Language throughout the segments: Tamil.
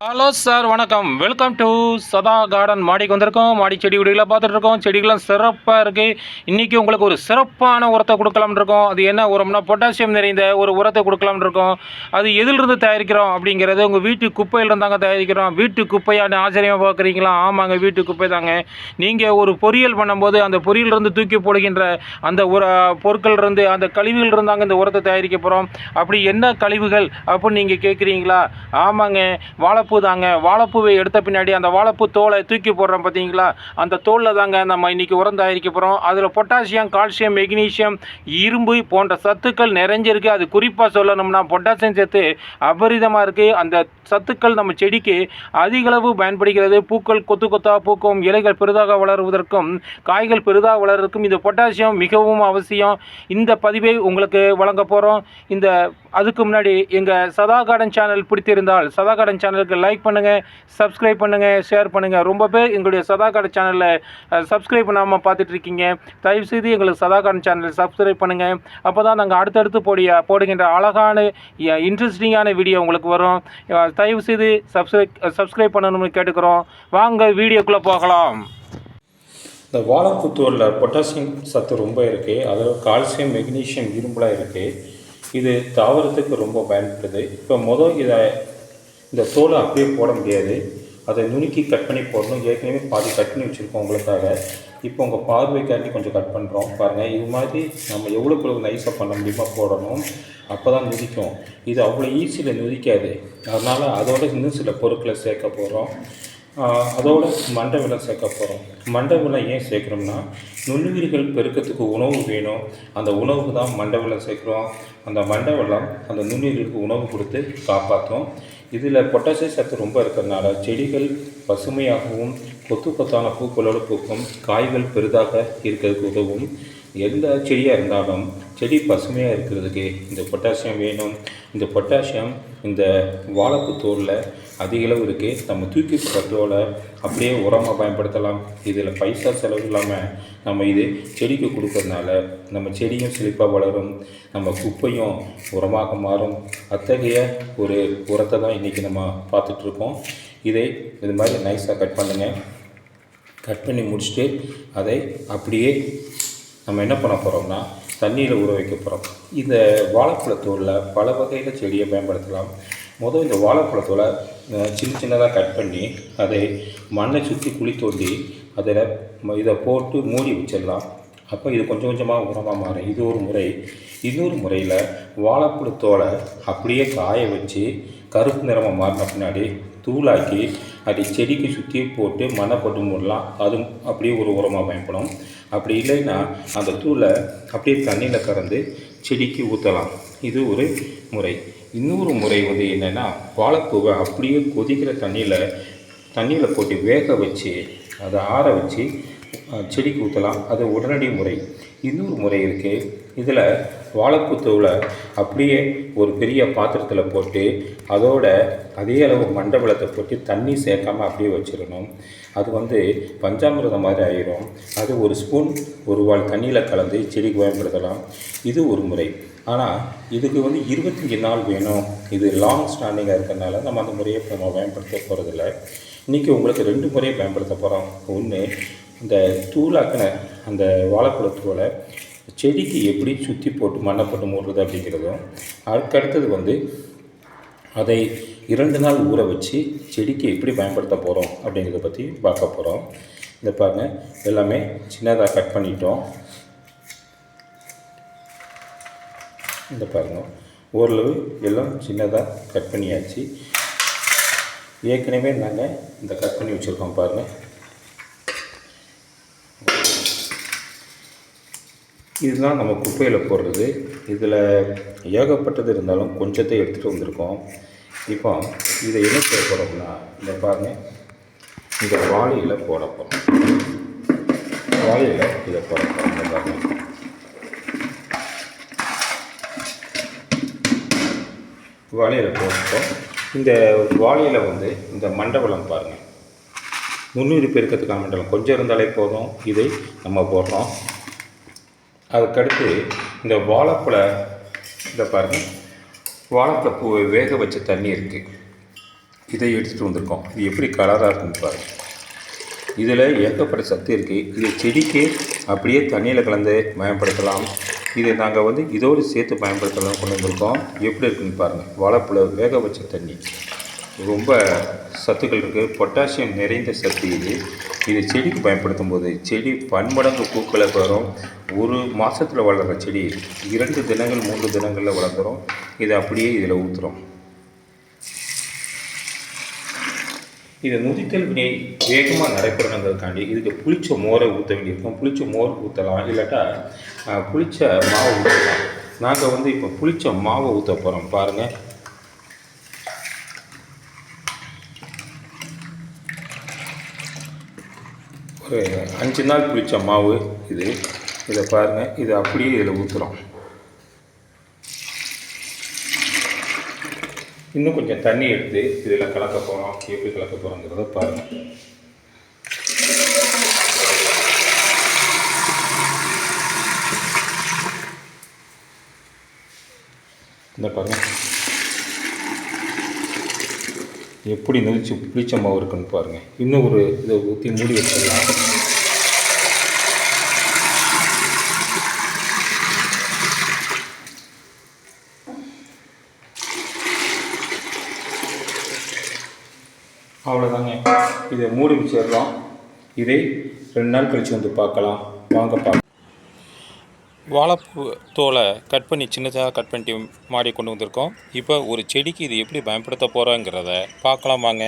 ஹலோ சார் வணக்கம். வெல்கம் டு சதா கார்டன் மாடிக்கு வந்திருக்கோம் மாடி செடி கொடிகளை பார்த்துட்டு இருக்கோம் செடிகள்லாம் சிறப்பாக இருக்குது இன்றைக்கி உங்களுக்கு ஒரு சிறப்பான உரத்தை கொடுக்கலாம்னு இருக்கோம் அது என்ன உரம்னா பொட்டாசியம் நிறைந்த ஒரு உரத்தை கொடுக்கலாம்னு இருக்கோம் அது எதிலிருந்து தயாரிக்கிறோம் அப்படிங்கிறது உங்கள் வீட்டு குப்பையில் இருந்தாங்க தயாரிக்கிறோம். வீட்டு குப்பையான ஆச்சரியமாக பார்க்குறீங்களா? ஆமாங்க வீட்டு குப்பை தாங்க. நீங்கள் ஒரு பொரியல் பண்ணும்போது அந்த பொரியலிருந்து தூக்கி போடுகின்ற அந்த உர பொருட்கள் இருந்து அந்த கழிவுகள் இருந்தாங்க இந்த உரத்தை தயாரிக்க போகிறோம் அப்படி என்ன கழிவுகள் அப்படின்னு நீங்கள் கேட்குறீங்களா? ஆமாங்க. வாழை வாழைப்பூ தாங்க வாழைப்பூவை எடுத்த பின்னாடி அந்த வாழைப்பூ தோலை தூக்கி போடுறோம் பார்த்தீங்களா? அந்த தோலில் தாங்க நம்ம இன்றைக்கி உரம் தயாரிக்க போகிறோம் அதில் பொட்டாசியம் கால்சியம் மெக்னீசியம் இரும்பு போன்ற சத்துக்கள் நிறைஞ்சிருக்கு. அது குறிப்பாக சொல்லணும்னா பொட்டாசியம் சத்து அபரிதமாக இருக்குது அந்த சத்துக்கள் நம்ம செடிக்கு அதிகளவு பயன்படுகிறது. பூக்கள் கொத்து கொத்தாக பூக்கும் இலைகள் பெரிதாக வளருவதற்கும் காய்கள் பெரிதாக வளர்வதற்கும் இந்த பொட்டாசியம் மிகவும் அவசியம். இந்த பதிவை உங்களுக்கு வழங்க போகிறோம் இந்த அதுக்கு முன்னாடி எங்கள் சதா கார்டன் சேனல் பிடித்திருந்தால் சதா கார்டன் சேனலுக்கு லைக் பண்ணுங்கள் சப்ஸ்கிரைப் பண்ணுங்கள் ஷேர் பண்ணுங்கள் ரொம்ப பேர் எங்களுடைய சதா கார்டன் சேனலில் சப்ஸ்கிரைப் பண்ணாமல் பார்த்துட்ருக்கீங்க தயவுசெய்து எங்களுக்கு சதா கார்டன் சேனலை சப்ஸ்கிரைப் பண்ணுங்கள் அப்போ தான் நாங்கள் அடுத்தடுத்து போடிய போடுகின்ற அழகான இன்ட்ரெஸ்டிங்கான வீடியோ உங்களுக்கு வரும். தயவுசெய்து சப்ஸ்கிரைப் சப்ஸ்கிரைப் பண்ணணும்னு கேட்டுக்கிறோம். வாங்க வீடியோக்குள்ளே போகலாம். இந்த வாழைப்புத்தூரில் பொட்டாசியம் சத்து ரொம்ப இருக்குது அதில் கால்சியம் மெக்னீஷியம் இரும்புலாம் இருக்குது இது தாவரத்துக்கு ரொம்ப பயன்படுது இப்போ மொதல் இதை இந்த தோலை அப்படியே போட முடியாது. அதை நுணுக்கி கட் பண்ணி போடணும். ஏற்கனவே பாதி கட் பண்ணி வச்சுருக்கோம் உங்களுக்காக. இப்போ உங்கள் பார்வைக்காண்டி கொஞ்சம் கட் பண்ணுறோம் பாருங்கள் இது மாதிரி நம்ம எவ்வளோக்கு எவ்வளோ நைஸாக பண்ண முடியுமோ போடணும். அப்போ தான் நுதிக்கும். இது அவ்வளோ ஈஸியில் நுதிக்காது. அதனால் அதோட இன்னும் சில பொருட்களை சேர்க்க போகிறோம் அதோட மண்டை விலை சேர்க்க போகிறோம் மண்டை விலை ஏன் சேர்க்குறோம்னா நுண்ணுயிர்கள் பெருக்கத்துக்கு உணவு வேணும். அந்த உணவுக்கு தான் மண்டை விலை சேர்க்குறோம். அந்த மண்டை வெள்ளம் அந்த நுண்ணுயிர்களுக்கு உணவு கொடுத்து காப்பாற்றும் இதில் பொட்டாசியம் சத்து ரொம்ப இருக்கிறதுனால செடிகள் பசுமையாகவும் கொத்து கொத்தான பூக்களோடு பூக்கும் காய்கள் பெரிதாக இருக்கிறதுக்கு உதவும். எந்த செடியாக இருந்தாலும் செடி பசுமையாக இருக்கிறதுக்கு இந்த பொட்டாசியம் வேணும். இந்த பொட்டாசியம் இந்த வாழைப்பு தோலில் அதிக அளவு இருக்குது நம்ம தூக்கி போட்ட தோலை அப்படியே உரமாக பயன்படுத்தலாம். இதில் பைசா செலவு இல்லாமல் நம்ம இது செடிக்கு கொடுக்கறதுனால நம்ம செடியும் செழிப்பாக வளரும். நம்ம குப்பையும் உரமாக மாறும். அத்தகைய ஒரு உரத்தை தான் இன்றைக்கி நம்ம பார்த்துட்ருக்கோம் இதை இது மாதிரி நைஸாக கட் பண்ணுங்கள் கட் பண்ணி முடிச்சுட்டு அதை அப்படியே நம்ம என்ன பண்ண போகிறோம்னா தண்ணியில் ஊற வைக்க போகிறோம் இந்த வாழைப்பழத்தூளில் பல வகையில் செடியை பயன்படுத்தலாம். முதல் இந்த வாழைப்பழத்தூளை சின்ன சின்னதாக கட் பண்ணி அதை மண்ணை சுற்றி குழி தோண்டி அதில் இதை போட்டு மூடி வச்சிடலாம். அப்போ இது கொஞ்சம் கொஞ்சமாக உரமாக மாறும். இது ஒரு முறை. இன்னொரு முறையில் வாழைப்பழத்தோலை அப்படியே காய வச்சு கருப்பு நிறமாக மாறின பின்னாடி தூளாக்கி அதை செடிக்கு சுற்றி போட்டு மனப்பட்டு போட்டு மூடலாம். அப்படியே ஒரு உரமாக பயன்படும். அப்படி இல்லைன்னா அந்த தூளை அப்படியே தண்ணியில் கறந்து செடிக்கு ஊற்றலாம் இது ஒரு முறை. இன்னொரு முறை வந்து என்னென்னா வாழைப்பூவை அப்படியே கொதிக்கிற தண்ணியில் தண்ணியில் போட்டு வேக வச்சு அதை ஆற வச்சு செடிக்கு ஊற்றலாம் அது உடனடி முறை. இன்னொரு முறை இருக்குது இதில் வாழைப்பூ அப்படியே ஒரு பெரிய பாத்திரத்தில் போட்டு அதோட அதே அளவு மண்டபலத்தை போட்டு தண்ணி சேர்க்காம அப்படியே வச்சிடணும். அது வந்து பஞ்சாமிரதம் மாதிரி ஆயிரும். அது ஒரு ஸ்பூன் ஒரு வாள் தண்ணியில் கலந்து செடிக்கு பயன்படுத்தலாம் இது ஒரு முறை. ஆனால் இதுக்கு வந்து இருபத்தஞ்சி நாள் வேணும். இது லாங் ஸ்டாண்டிங்காக இருக்கிறதுனால நம்ம அந்த முறையை இப்ப நம்ம பயன்படுத்த போகிறதில்ல இன்றைக்கி உங்களுக்கு ரெண்டு முறையை பயன்படுத்த போகிறோம் ஒன்று இந்த தூளாக்கின அந்த வாழைப்பழத்தூளை செடிக்கு எப்படி சுற்றி போட்டு மண்ணை போட்டு மூடுறது அப்படிங்கிறதும் அதுக்கடுத்தது வந்து அதை இரண்டு நாள் ஊற வச்சு செடிக்கு எப்படி பயன்படுத்த போகிறோம் அப்படிங்கிறத பற்றி பார்க்க போகிறோம் இந்த பாருங்க. எல்லாமே சின்னதாக கட் பண்ணிட்டோம். இந்த பாருங்க. ஓரளவு எல்லாம் சின்னதாக கட் பண்ணியாச்சு. ஏற்கனவே நாங்கள் இந்த கட் பண்ணி வச்சுருக்கோம் பாருங்கள் இதெல்லாம் நம்ம குப்பையில் போடுறது. இதில் ஏகப்பட்டது இருந்தாலும் கொஞ்சத்தை எடுத்துகிட்டு வந்திருக்கோம். இப்போ இதை என்ன செய்ய போகிறோம்னா இந்த பாருங்கள் இந்த வாளியில் போட போகிறோம் வாளியில் இதை போட போகிறோம் இந்த பாருங்கள் வாளியில் போட்டோம் இந்த வாளியில் வந்து இந்த மண்டபலம் பாருங்கள் முந்நூறு பெருக்கத்துக்கான மண்டலம் கொஞ்சம் இருந்தாலே போதும். இதை நம்ம போடுறோம். அதுக்கடுத்து இந்த வாழைப்பழ இதை பாருங்கள் வாழைப்பழ பூவை வேக வச்ச தண்ணி இருக்குது இதை எடுத்துகிட்டு வந்திருக்கோம். இது எப்படி கலராக இருக்குன்னு பாருங்கள் இதில் ஏகப்பட்ட சத்து இருக்குது இது செடிக்கு அப்படியே தண்ணியில் கலந்து பயன்படுத்தலாம். இதை நாங்கள் வந்து இதோடு சேர்த்து பயன்படுத்தலாம் கொண்டு வந்திருக்கோம். எப்படி இருக்குன்னு பாருங்கள் வாழைப்பழ வேக வச்ச தண்ணி. ரொம்ப சத்துக்கள் இருக்குது பொட்டாசியம் நிறைந்த சத்து இது. இது செடிக்கு பயன்படுத்தும் போது செடி பன்மடங்கு பூக்களை வரும் ஒரு மாதத்தில் வளர்கிற செடி இரண்டு தினங்கள் மூன்று தினங்களில் வளர்ந்துடும் இதை அப்படியே இதில் ஊற்றுறோம் இது நுதித்தல் வினை வேகமாக நடைபெறணுங்கிறதுக்காண்டி இதுக்கு புளிச்ச மோரை ஊற்ற வேண்டியிருக்கும். புளிச்ச மோர் ஊற்றலாம் இல்லாட்டா புளிச்ச மாவு ஊற்றலாம் நாங்கள் வந்து இப்போ புளிச்ச மாவை ஊற்ற போகிறோம் பாருங்கள் அஞ்சு நாள் புளிச்ச மாவு இது. இதை பாருங்கள் இதை அப்படியே இதில் ஊற்றுறோம் இன்னும் கொஞ்சம் தண்ணி எடுத்து இதில் கலக்க போகிறோம் எப்படி கலக்க போகிறோங்கிறத பாருங்கள் இந்த பாருங்கள் எப்படி நெரிச்சு புளிச்ச மாவு இருக்குன்னு பாருங்கள் இன்னும் ஒரு இதை ஊற்றி மூடி வச்சிடலாம். அவ்வளோதாங்க இதை மூடி வச்சிடலாம். இதை ரெண்டு நாள் கழித்து வந்து பார்க்கலாம். வாங்க பார்க்கலாம். வாழைப்பூ தோலை கட் பண்ணி சின்னதாக கட் பண்ணிட்டு மாடி கொண்டு வந்திருக்கோம். இப்போ ஒரு செடிக்கு இது எப்படி பயன்படுத்த போகிறோங்கிறத பார்க்கலாம் வாங்க.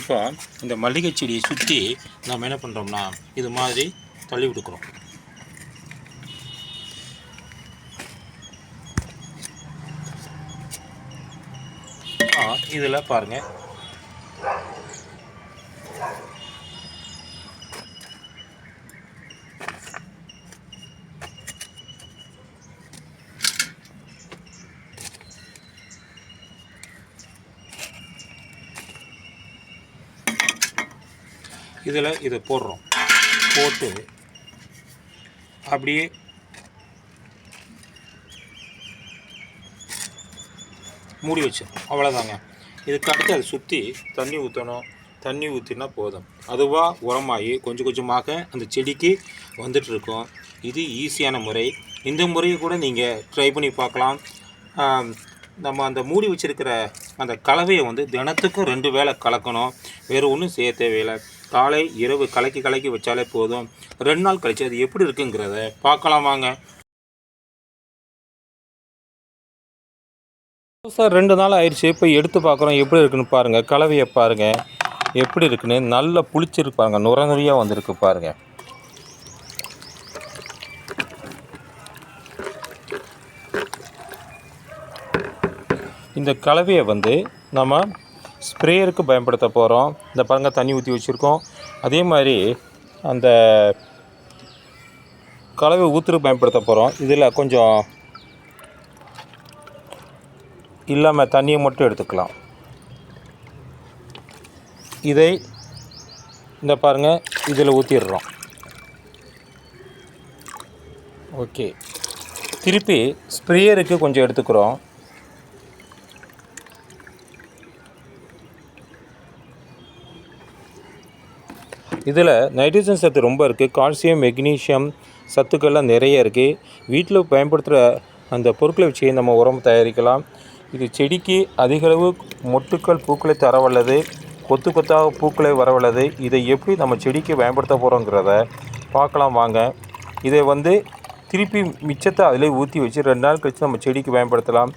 இப்போ இந்த மல்லிகை செடியை சுற்றி நம்ம என்ன பண்ணுறோம்னா இது மாதிரி தள்ளி விடுக்கிறோம் இதில் பாருங்கள் இதில் இதை போடுறோம். போட்டு அப்படியே மூடி வச்சிடணும் அவ்வளோதாங்க இதுக்கு அடுத்து அதை சுற்றி தண்ணி ஊற்றணும். தண்ணி ஊற்றினா போதும். அதுவாக உரமாகி கொஞ்சம் கொஞ்சமாக அந்த செடிக்கு வந்துட்டுருக்கும். இது ஈஸியான முறை. இந்த முறையை கூட நீங்கள் ட்ரை பண்ணி பார்க்கலாம். நம்ம அந்த மூடி வச்சுருக்கிற அந்த கலவையை வந்து தினத்துக்கும் ரெண்டு வேளை கலக்கணும். வேறு ஒன்றும் செய்ய தேவையில்லை. காலை இரவு கலக்கி கலக்கி வச்சாலே போதும். ரெண்டு நாள் கழிச்சு அது எப்படி இருக்குங்கிறத பார்க்கலாம் வாங்க. சார் ரெண்டு நாள் ஆயிடுச்சு. இப்போ எடுத்து பார்க்குறோம் எப்படி இருக்குன்னு பாருங்கள் கலவையை பாருங்கள் எப்படி இருக்குன்னு நல்லா புளிச்சிருக்கு பாருங்கள் நுர நுறையாக வந்திருக்கு பாருங்கள் இந்த கலவையை வந்து நம்ம ஸ்ப்ரேயருக்கு பயன்படுத்த போகிறோம் இந்த பாருங்கள் தண்ணி ஊற்றி வச்சுருக்கோம். அதே மாதிரி அந்த கலவை ஊற்றுறதுக்கு பயன்படுத்த போகிறோம் இதில் கொஞ்சம் இல்லாமல் தண்ணியை மட்டும் எடுத்துக்கலாம். இதை இந்த பாருங்கள் இதில் ஊற்றிடுறோம் ஓகே. திருப்பி ஸ்ப்ரேயருக்கு கொஞ்சம் எடுத்துக்கிறோம். இதில் நைட்ரஜன் சத்து ரொம்ப இருக்குது கால்சியம் மெக்னீஷியம் சத்துக்கள்லாம் நிறைய இருக்குது வீட்டில் பயன்படுத்துகிற அந்த பொருட்களை வச்சு நம்ம உரம் தயாரிக்கலாம். இது செடிக்கு அதிகளவு மொட்டுக்கள் பூக்களை தரவல்லது கொத்து கொத்தாக பூக்களை வரவல்லது இதை எப்படி நம்ம செடிக்கு பயன்படுத்த போகிறோங்கிறத பார்க்கலாம் வாங்க. இதை வந்து திருப்பி மிச்சத்தை அதிலே ஊற்றி வச்சு ரெண்டு நாள் கழித்து நம்ம செடிக்கு பயன்படுத்தலாம்.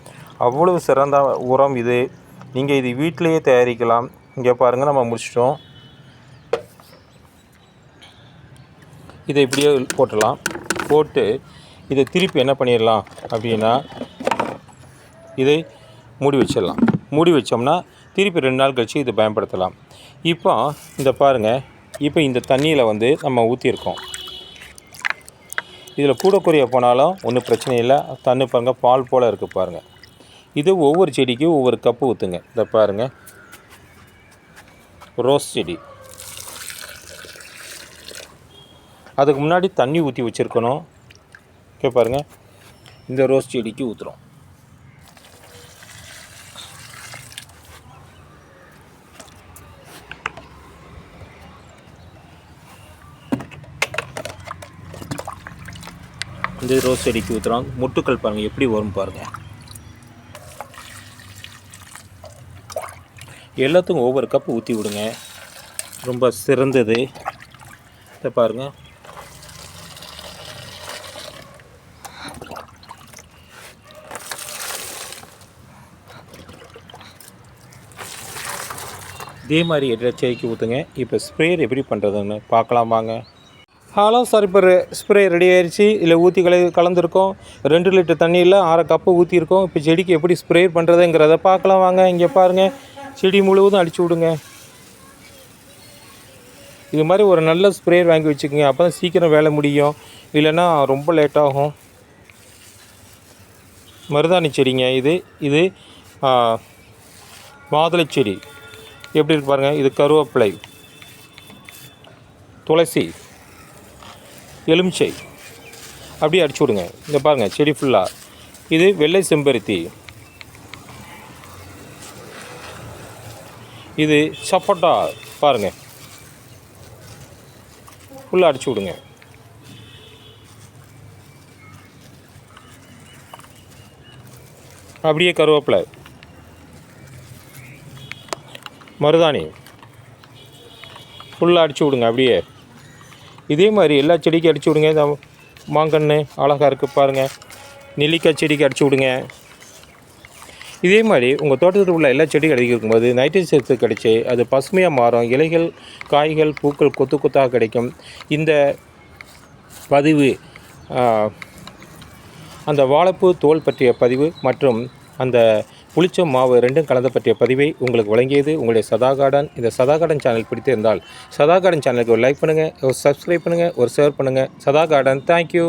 அவ்வளவு சிறந்த உரம் இது. நீங்கள் இது வீட்டிலேயே தயாரிக்கலாம். இங்கே பாருங்கள் நம்ம முடிச்சிட்டோம். இதை இப்படியே போட்டுடலாம் போட்டு இதை திருப்பி என்ன பண்ணிடலாம் அப்படின்னா இதை மூடி வச்சிடலாம். மூடி வச்சோம்னா திருப்பி ரெண்டு நாள் கழித்து இதை பயன்படுத்தலாம். இப்போ இந்த பாருங்கள் இப்போ இந்த தண்ணியில் வந்து நம்ம ஊற்றிருக்கோம் இதில் கூட குறைய போனாலும் ஒன்றும் பிரச்சனை இல்லை. தண்ணி பாருங்கள் பால் போல் இருக்குது பாருங்கள் இது ஒவ்வொரு செடிக்கும் ஒவ்வொரு கப்பு ஊற்றுங்க இந்த பாருங்கள் ரோஸ் செடி. அதுக்கு முன்னாடி தண்ணி ஊற்றி வச்சுருக்கணும். ஓகே பாருங்கள் இந்த ரோஸ் செடிக்கு ஊற்றுறோம் இந்த ரோஸ் செடிக்கு ஊற்றுறோம் முட்டுக்கள் பாருங்கள் எப்படி வரும் பாருங்கள் எல்லாத்துக்கும் ஒவ்வொரு கப் ஊற்றி விடுங்க. ரொம்ப சிறந்தது. இதை பாருங்கள் இதே மாதிரி எல்லா செடிக்கு ஊற்றுங்க இப்போ ஸ்ப்ரேயர் எப்படி பண்ணுறதுன்னு பார்க்கலாம் வாங்க. ஹலோ சார் இப்போ ஸ்ப்ரே ரெடி ஆயிடுச்சு இல்லை ஊற்றி கல கலந்துருக்கோம். ரெண்டு லிட்டர் தண்ணியில் அரை கப்பு ஊற்றிருக்கோம் இப்போ செடிக்கு எப்படி ஸ்ப்ரே பண்ணுறதுங்கிறத பார்க்கலாம் வாங்க. இங்கே பாருங்கள் செடி முழுவதும் அடிச்சு விடுங்க. இது மாதிரி ஒரு நல்ல ஸ்ப்ரேயர் வாங்கி வச்சுக்கோங்க. அப்போ தான் சீக்கிரம் வேலை முடியும். இல்லைன்னா ரொம்ப லேட்டாகும் மருதாணி செடிங்க இது. இது மாதுளை செடி. எப்படி இருக்கு பாருங்கள் இது கருவேப்பிலை. துளசி. எலுமிச்சை. அப்படியே அடிச்சு விடுங்க. இங்கே பாருங்கள் செடி ஃபுல்லாக இது வெள்ளை செம்பருத்தி. இது சப்போட்டா பாருங்கள் ஃபுல்லாக அடிச்சு விடுங்க. அப்படியே கருவேப்பிலை. மருதாணி. ஃபுல்லாக அடிச்சு விடுங்க அப்படியே. இதே மாதிரி எல்லா செடிக்கும் அடிச்சு விடுங்க இந்த மாங்கன்று அழகாக இருக்குது பாருங்கள் நெல்லிக்காய் செடிக்கு அடிச்சு விடுங்க. இதே மாதிரி உங்கள் தோட்டத்தில் உள்ள எல்லா செடியும் கிடைக்கும்போது நைட்ரஜன் சேர்த்து கிடைச்சி அது பசுமையாக மாறும். இலைகள் காய்கள் பூக்கள் கொத்து கொத்தாக கிடைக்கும். இந்த பதிவு அந்த வாழைப்பூ தோல் பற்றிய பதிவு மற்றும் அந்த புளிச்ச மாவு ரெண்டும் கலந்த பற்றிய பதிவை உங்களுக்கு வழங்கியது உங்களுடைய சதா கார்டன் இந்த சதா கார்டன் சேனல் பிடித்திருந்தால் சதா கார்டன் சேனலுக்கு ஒரு லைக் பண்ணுங்கள் ஒரு சப்ஸ்கிரைப் பண்ணுங்கள் ஒரு ஷேர் பண்ணுங்கள் சதா கார்டன் தேங்க்யூ